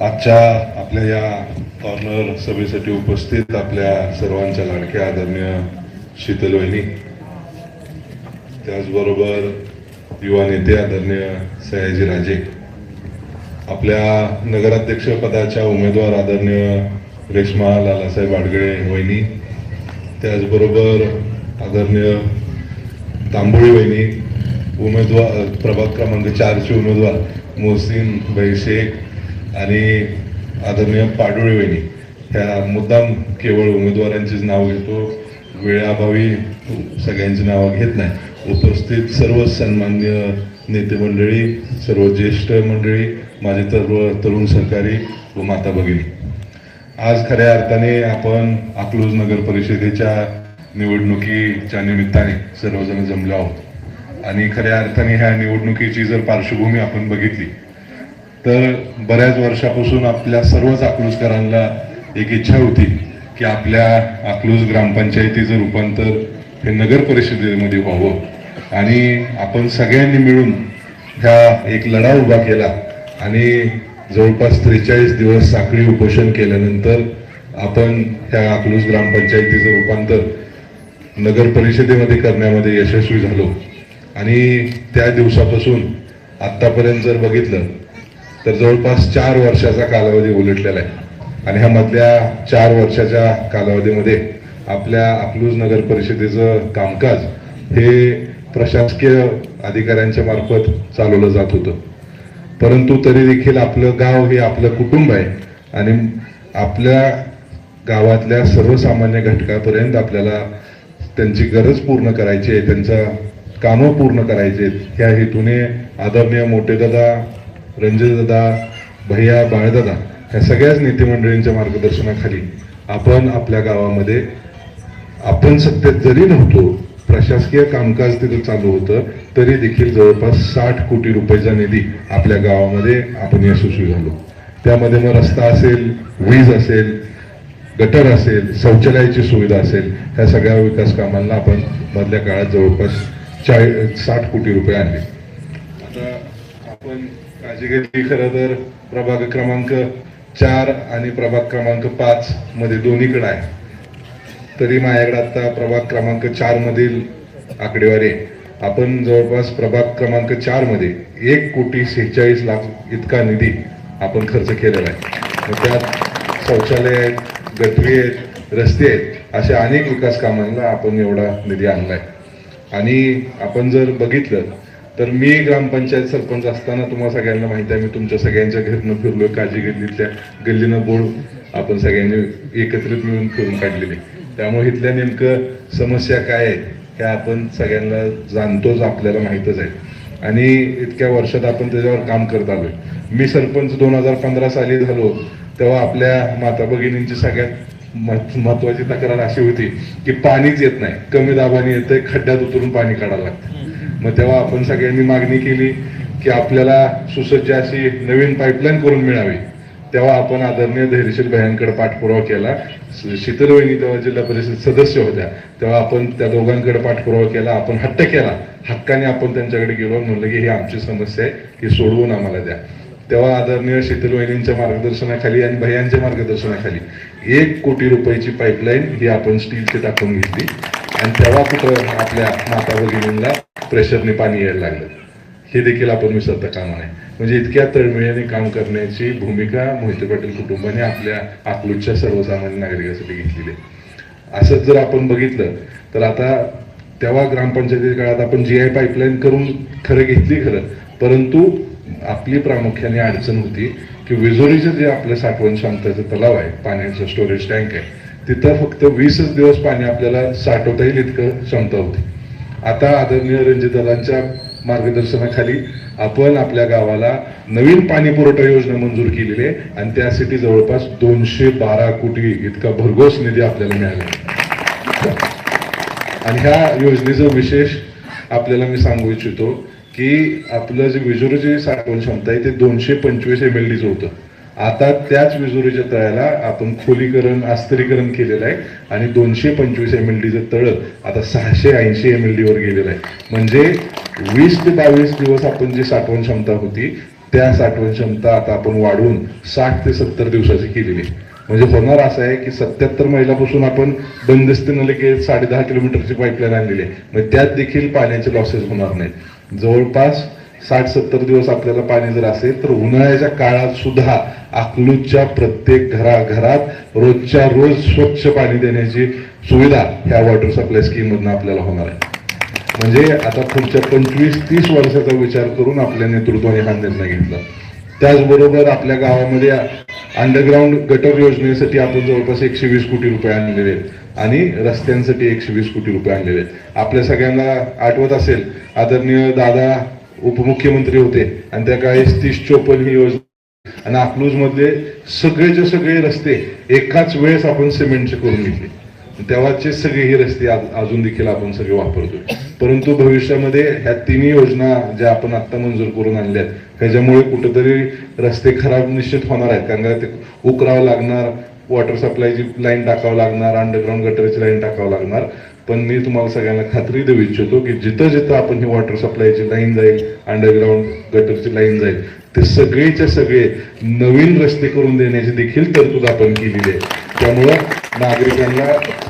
आजच्या आपल्या या कॉर्नर सभेसाठी उपस्थित आपल्या सर्वांच्या लाडक्या आदरणीय शीतल वहिनी. त्याचबरोबर युवा नेते आदरणीय सयाजी राजे. आपल्या नगराध्यक्ष पदाच्या उमेदवार आदरणीय रेश्मा लालासाहेब आडगळे वहिनी. त्याचबरोबर आदरणीय तांबोळी वहिनी उमेदवार प्रभाग क्रमांक चारचे उमेदवार मोहसिन भाई शेख आणि आदरणीय पाडोळी वहिनी ह्या मुद्दाम केवळ उमेदवारांचीच नाव घेतो वेळाभावी सगळ्यांची नावं घेत नाही. उपस्थित सर्व सन्मान्य नेते मंडळी सर्व ज्येष्ठ मंडळी माझे सर्व तरुण सहकारी व माता भगिनी. आज खऱ्या अर्थाने आपण अकलूज नगर परिषदेच्या निवडणुकीच्या निमित्ताने सर्वजण जमलो आहोत. आणि खऱ्या अर्थाने ह्या निवडणुकीची जर पार्श्वभूमी आपण बघितली तर बऱ्याच वर्षापासून आपल्या सर्वच अकलूजकरांना एक इच्छा होती की आपल्या अकलूज ग्रामपंचायतीचं रूपांतर हे नगर परिषदेमध्ये व्हावं. आणि आपण सगळ्यांनी मिळून ह्या एक लढा उभा केला आणि जवळपास त्रेचाळीस दिवस साखळी उपोषण केल्यानंतर आपण ह्या अकलूज ग्रामपंचायतीचं रूपांतर नगर परिषदेमध्ये करण्यामध्ये यशस्वी झालो. आणि त्या दिवसापासून आत्तापर्यंत जर बघितलं तर जवळपास चार वर्षाचा कालावधी उलटलेला आहे. आणि ह्या मधल्या चार वर्षाच्या कालावधीमध्ये आपल्या अकलूज नगर परिषदेचं कामकाज हे प्रशासकीय अधिकाऱ्यांच्या मार्फत चालवलं जात होतं. परंतु तरी देखील आपलं गाव हे आपलं कुटुंब आहे आणि आपल्या गावातल्या सर्वसामान्य घटकापर्यंत आपल्याला त्यांची गरज पूर्ण करायची आहे त्यांचा कामं पूर्ण करायचे आहेत. ह्या हेतूने आदरणीय मोठे दादा भैया बाळदादा ह्या सगळ्याच नेतेमंडळींच्या मार्गदर्शनाखाली आपण आपल्या गावामध्ये आपण सत्तेत जरी नव्हतो प्रशासकीय कामकाज तिथं चालू होतं तरी देखील जवळपास साठ कोटी रुपयाचा निधी आपल्या गावामध्ये आपण यशस्वी झालो. त्यामध्ये मग रस्ता असेल वीज असेल गटर असेल शौचालयाची सुविधा असेल ह्या सगळ्या विकास कामांना आपण मधल्या काळात जवळपास चाळी साठ कोटी रुपये आणले. आता आपण काळजी घेतली खरं तर प्रभाग क्रमांक चार आणि प्रभाग क्रमांक पाच मध्ये दोन्हीकडे आहे. तरी माझ्याकडे आता प्रभाग क्रमांक चार मधील आकडेवारी आहे. आपण जवळपास प्रभाग क्रमांक चारमध्ये एक कोटी सेहेचाळीस लाख इतका निधी आपण खर्च केलेला आहे. त्यात शौचालय आहेत गटरी आहेत रस्ते आहेत अशा अनेक विकास कामांना आपण एवढा निधी आणला आहे आणि आपण जर बघितलं तर मी ग्रामपंचायत सरपंच असताना तुम्हाला सगळ्यांना माहिती आहे मी तुमच्या सगळ्यांच्या घरनं फिरलो काळजी गल्लीतल्या गल्लीनं बोर्ड आपण सगळ्यांनी एकत्रित मिळून फिरून काढलेले. त्यामुळे इथल्या नेमकं समस्या काय आहे ह्या आपण सगळ्यांना जाणतोच आपल्याला माहीतच आहे. आणि इतक्या वर्षात आपण त्याच्यावर काम करत आलोय. मी सरपंच दोन हजार पंधरा साली झालो तेव्हा आपल्या माता भगिनींची सगळ्यात मह- महत्वाची तक्रार अशी होती की पाणीच येत नाही कमी दाबाने येतंय खड्ड्यात उतरून पाणी काढायला लागतं. मग तेव्हा आपण सगळ्यांनी मागणी केली की आपल्याला सुसज्ज अशी नवीन पाईपलाईन करून मिळावी. तेव्हा आपण आदरणीय धैर्यशील भयांकडे पाठपुरावा केला. शीतल वहिनी तेव्हा जिल्हा परिषद सदस्य होत्या. तेव्हा आपण त्या दोघांकडे पाठपुरावा केला. आपण हट्ट केला. हक्काने आपण त्यांच्याकडे गेलो. म्हणलं की ही आमची समस्या आहे. ही सोडवून आम्हाला द्या. तेव्हा आदरणीय शीतल वहिनींच्या मार्गदर्शनाखाली आणि भैयांच्या मार्गदर्शनाखाली एक कोटी रुपयाची पाईपलाईन ही आपण स्टीलची टाकून घेतली. आणि तेव्हा कुठं आपल्या माता भगिनींना प्रेशरने पाणी यायला लागलं. हे देखील आपण विसरता कामा नये. म्हणजे इतक्या तळमळीने काम करण्याची भूमिका मोहिते पाटील कुटुंबाने आपल्या अकलूजच्या सर्वसामान्य नागरिकांसाठी घेतलेली आहे. असंच जर आपण बघितलं तर आता तेव्हा ग्रामपंचायती काळात आपण जी आय पाईपलाईन करून खरं घेतली खरं परंतु आपली प्रामुख्याने अडचण होती की विजोरीचं जे आपलं साठवण क्षमताचं तलाव आहे पाण्याचं स्टोरेज टँक आहे तिथं फक्त वीसच दिवस पाणी आपल्याला साठवता येईल इतकं क्षमता होती. आता आदरणीय रणजितदादांच्या मार्गदर्शनाखाली आपण आपल्या गावाला नवीन पाणी पुरवठा योजना मंजूर केलेली आहे. आणि त्यासाठी जवळपास दोनशे बारा कोटी इतका भरघोस निधी आपल्याला मिळाला आणि ह्या योजनेचं विशेष आपल्याला मी सांगू इच्छितो की आपलं जे विजुरीची साठवण क्षमता आहे ते दोनशे पंचवीस एम एल डीचं होतं. आता त्याच विजुरीच्या तळ्याला आपण खोलीकरण अस्तरीकरण केलेलं आहे आणि दोनशे पंचवीस एम एल डीचं तळ आता सहाशे ऐंशी एम एल डीवर गेलेलं आहे. म्हणजे वीस ते बावीस दिवस आपण जी साठवण क्षमता होती त्या साठवण क्षमता आता आपण वाढवून साठ ते सत्तर दिवसाची केलेली आहे. म्हणजे होणार असं आहे की सत्याहत्तर मैलापासून आपण बंदिस्तीनं लगेच साडे दहा किलोमीटरची पाईपलाईन आणलेली आहे. मग त्यात देखील पाण्याचे लॉसेस होणार नाहीत. जवळपास साठ सत्तर दिवस आपल्याला पाणी जर असेल तर उन्हाळ्याच्या काळात सुद्धा अकलूजच्या प्रत्येक घराघरात रोजच्या रोज स्वच्छ पाणी देण्याची सुविधा ह्या वॉटर सप्लाय स्कीम मधून आपल्याला होणार आहे. म्हणजे आता पुढच्या पंचवीस तीस वर्षाचा विचार करून आपल्या नेतृत्वाने हा निर्णय घेतला. त्याचबरोबर आपल्या गावामध्ये अंडरग्राऊंड गटर योजनेसाठी आपण जवळपास एकशे वीस कोटी रुपये आणलेले आहेत आणि रस्त्यांसाठी एकशे वीस कोटी रुपये आणलेले आहेत. आपल्या सगळ्यांना आठवत असेल आदरणीय दादा उपमुख्यमंत्री होते. आणि त्या काळेस तीस चोपन्न ही योजना आणि अकलूज मधले सगळेचे सगळे रस्ते एकाच वेळेस आपण सिमेंटचे करून घेतले. तेव्हाचे सगळे हे रस्ते अजून देखील आपण सगळे वापरतोय. परंतु भविष्यामध्ये ह्या तिन्ही योजना ज्या आपण आता मंजूर करून आणल्या आहेत त्याच्यामुळे कुठेतरी रस्ते खराब निश्चित होणार आहेत. कारण का ते उकरावं लागणार वॉटर सप्लायची लाईन टाकावं लागणार अंडरग्राऊंड गटरची लाईन टाकावं लागणार. पण मी तुम्हाला सगळ्यांना खात्री देऊ इच्छितो की जिथं जिथं आपण ही वॉटर सप्लायची लाईन जाईल अंडरग्राऊंड गटरची लाईन जाईल ते सगळेच्या सगळे नवीन रस्ते करून देण्याची देखील तरतूद आपण केलेली आहे. त्यामुळं नागरिकांना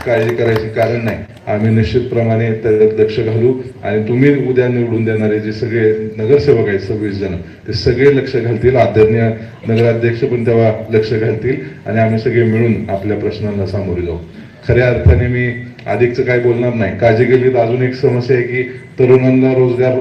काळजी करायची कारण नाही. आम्ही निश्चितप्रमाणे त्याच्यात लक्ष घालू आणि तुम्ही उद्या निवडून देणारे जे सगळे नगरसेवक आहेत सव्वीस जण ते सगळे लक्ष घालतील. आदरणीय नगराध्यक्ष पण तेव्हा लक्ष घालतील आणि आम्ही सगळे मिळून आपल्या प्रश्नांना सामोरे जाऊ. खऱ्या अर्थाने मी अधिकचं काय बोलणार नाही. काळजी गल्लीत अजून एक समस्या आहे की तरुणांना रोजगार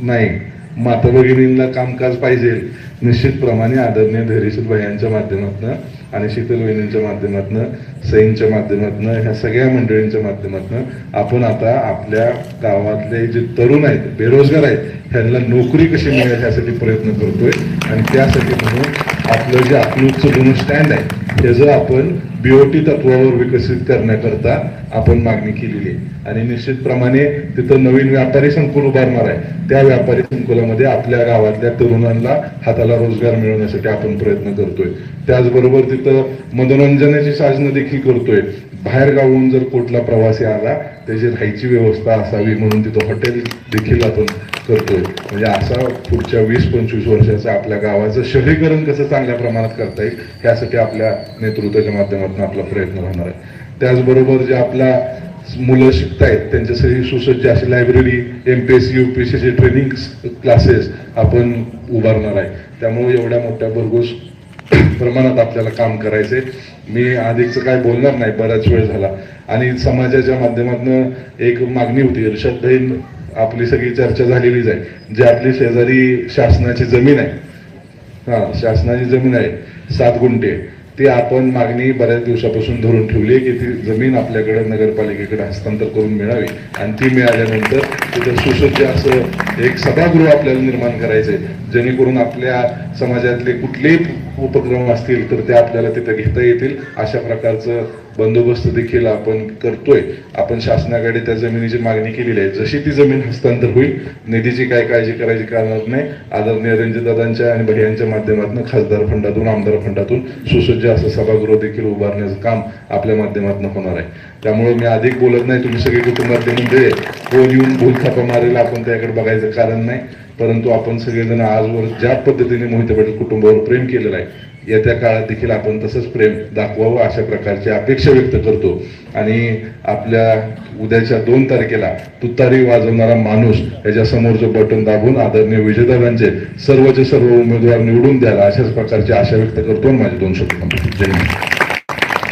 नाही. माता भगिनींना कामकाज पाहिजे. निश्चितप्रमाणे आदरणीय धैर्यशील भयांच्या माध्यमातून आणि शीतल वहिनींच्या माध्यमातून सईंच्या माध्यमातून ह्या सगळ्या मंडळींच्या माध्यमातून आपण आता आपल्या गावातले जे तरुण आहेत बेरोजगार आहेत ह्यांना नोकरी कशी मिळेल ह्यासाठी प्रयत्न करतोय. आणि त्यासाठी म्हणून आपलं जे अकलूजचं जुनं स्टँड आहे त्याचं आपण बीओटी तत्वावर विकसित करण्याकरता आपण मागणी केलेली आहे. आणि निश्चितप्रमाणे तिथं नवीन व्यापारी संकुल उभारणार आहे. त्या व्यापारी संकुलामध्ये आपल्या गावातल्या तरुणांना हाताला रोजगार मिळवण्यासाठी आपण प्रयत्न करतोय. त्याचबरोबर तिथं मनोरंजनाची साधनं देखील करतोय. बाहेर गावून जर कुठला प्रवासी आला त्याची राहायची व्यवस्था असावी म्हणून तिथं हॉटेल देखील आपण करतोय. म्हणजे असा पुढच्या वीस पंचवीस वर्षाचं आपल्या गावाचं शहरीकरण कसं चांगल्या प्रमाणात करता येईल यासाठी आपल्या नेतृत्वाच्या माध्यमातून आपला प्रयत्न राहणार आहे. त्याचबरोबर जे आपला मुलं शिकतायत त्यांच्यासाठी सुसज्ज अशी library M P S C U P S सीचे ट्रेनिंग क्लासेस आपण उभारणार आहे. त्यामुळे एवढ्या मोठ्या भरघोस प्रमाणात आपल्याला काम करायचंय. मी अधिकचं काय बोलणार नाही बराच वेळ झाला. आणि समाजाच्या माध्यमातून एक मागणी होती इर्षद आपली सगळी चर्चा झालेलीच आहे. जी आपली शेजारी शासनाची जमीन आहे. हा शासनाची जमीन आहे. सात गुंठे. ती आपण मागणी बऱ्याच दिवसापासून धरून ठेवली आहे की ती जमीन आपल्याकडे नगरपालिकेकडे हस्तांतर करून मिळावी. आणि ती मिळाल्यानंतर तिथं सुसज्ज असं एक सभागृह आपल्याला निर्माण करायचंय. जेणेकरून आपल्या समाजातले कुठलेही उपक्रम असतील तर ते आपल्याला तिथं घेता येतील. अशा प्रकारचं बंदोबस्त देखील आपण करतोय. आपण शासनाकडे त्या जमिनीची मागणी केलेली आहे. जशी ती जमीन हस्तांतर होईल निधीची काय काळजी करायची कारण नाही. आदरणीय रणजितदादांच्या आणि भैयांच्या माध्यमातून खासदार फंडातून आमदार फंडातून सुसज्ज असं सभागृह देखील उभारण्याचं काम आपल्या माध्यमातून होणार आहे. त्यामुळे मी अधिक बोलत नाही. तुम्ही सगळे कुटुंबातले म्हणजे कोण येऊन भूल थापा मारेल. आपण त्याकडे बघायचं कारण नाही. परंतु आपण सगळेजण आजवर ज्या पद्धतीने मोहित पाटील कुटुंबावर प्रेम केलेलं आहे येत्या काळात देखील आपण तसंच प्रेम दाखवावं अशा प्रकारची अपेक्षा व्यक्त करतो. आणि आपल्या उद्याच्या दोन तारखेला तुतारी वाजवणारा माणूस याच्या समोरचं बटन दाबून आदरणीय विजेतांचे सर्वचे सर्व उमेदवार निवडून द्यायला अशाच प्रकारची आशा व्यक्त करतो. माझे दोन शब्द जय हिंद.